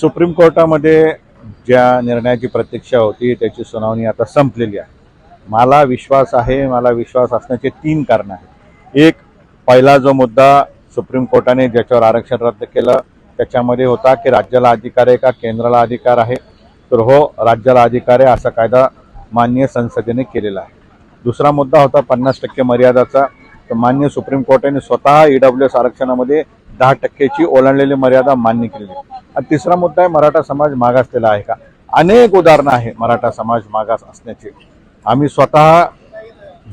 Supreme कोर्टामध्ये ज्या निर्णयाची प्रतीक्षा होती त्याची सुनावणी आता संपलेली आहे. मला विश्वास आहे मला विश्वास असण्याचे तीन कारणं आहेत. एक पहिला जो मुद्दा सुप्रीम कोर्टाने ज्याच्यावर आरक्षण रद्द केलं त्याच्यामध्ये होता की राज्याला अधिकार आहे का केंद्राला अधिकार आहे? तर हो राज्याला अधिकार आहे असा कायदा मान्य संसदेने केलेला आहे. दुसरा मुद्दा होता पन्नास टक्के मर्यादाचा. तर मान्य सुप्रीम कोर्टाने स्वतः ईडब्ल्यू एस आरक्षणामध्ये दहा टक्केची ओलांडलेली मर्यादा मान्य केली आहे तिसरा मुद्दा आहे मराठा समाज मागासलेला आहे का? अनेक उदाहरणं आहे मराठा समाज मागास असण्याची. आम्ही स्वतः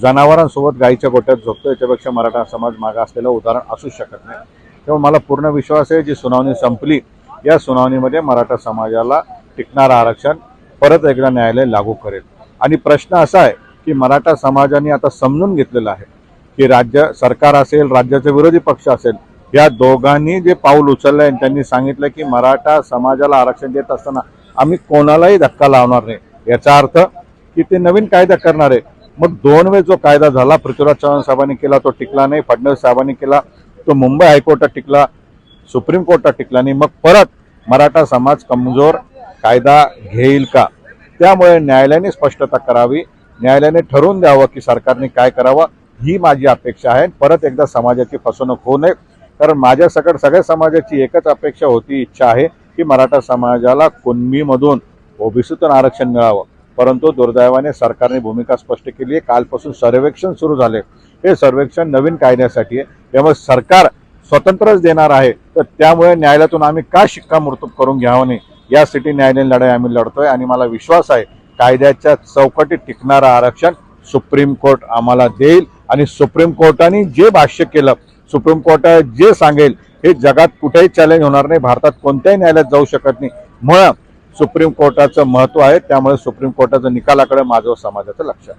जनावरांसोबत गाईच्या गोट्यात झोपतो याच्यापेक्षा मराठा समाज मागा असलेलं उदाहरण असू शकत नाही. तेव्हा मला पूर्ण विश्वास आहे जी सुनावणी संपली या सुनावणीमध्ये मराठा समाजाला टिकणारं आरक्षण परत एकदा न्यायालय लागू करेल. आणि प्रश्न असा आहे की मराठा समाजाने आता समजून घेतलेलं आहे की राज्य सरकार असेल राज्याचे विरोधी पक्ष असेल या दोघांनी जे पाऊल उचललं आहे त्यांनी सांगितलं की मराठा समाजाला आरक्षण देत असताना आम्ही कोणालाही धक्का लावणार नाही. याचा अर्थ की ते नवीन कायदा करणार आहे. मग दोन वेळ जो कायदा झाला पृथ्वीराज चव्हाण साहेबांनी केला तो टिकला नाही फडणवीस साहेबांनी केला तो मुंबई हायकोर्टात टिकला सुप्रीम कोर्टात टिकला नाही. मग परत मराठा समाज कमजोर कायदा घेईल का? त्यामुळे न्यायालयाने स्पष्टता करावी न्यायालयाने ठरवून द्यावं की सरकारने काय करावं ही माझी अपेक्षा आहे. परत एकदा समाजाची फसवणूक होऊ नये. कारण माझ्या सकट सगळ्या समाजाची एकच अपेक्षा होती इच्छा आहे की मराठा समाजाला कुणबीमधून ओबीसीतून आरक्षण मिळावं. परंतु दुर्दैवाने सरकारने भूमिका स्पष्ट केली आहे. कालपासून सर्वेक्षण सुरू झाले. हे सर्वेक्षण नवीन कायद्यासाठी आहे. त्यामुळे सरकार स्वतंत्रच देणार आहे. तर त्यामुळे न्यायालयातून आम्ही का शिक्कामोर्तब करून घ्यावं नाही? यासाठी न्यायालयीन लढाई आम्ही लढतोय आणि मला विश्वास आहे कायद्याच्या चौकटीत टिकणारं आरक्षण सुप्रीम कोर्ट आम्हाला देईल आणि सुप्रीम कोर्टाने जे भाष्य केलं सुप्रीम कोर्टा जे सांगेल हे जगात कुठेही चॅलेंज होणार नाही. भारतात कोणत्याही न्यायालयात जाऊ शकत नाही. म्हणून सुप्रीम कोर्टाचं महत्त्व आहे त्यामुळे सुप्रीम कोर्टाच्या निकालाकडे माझं समाजाचं लक्ष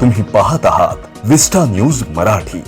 तुम्ही पाहत आहात विस्टा न्यूज मराठी.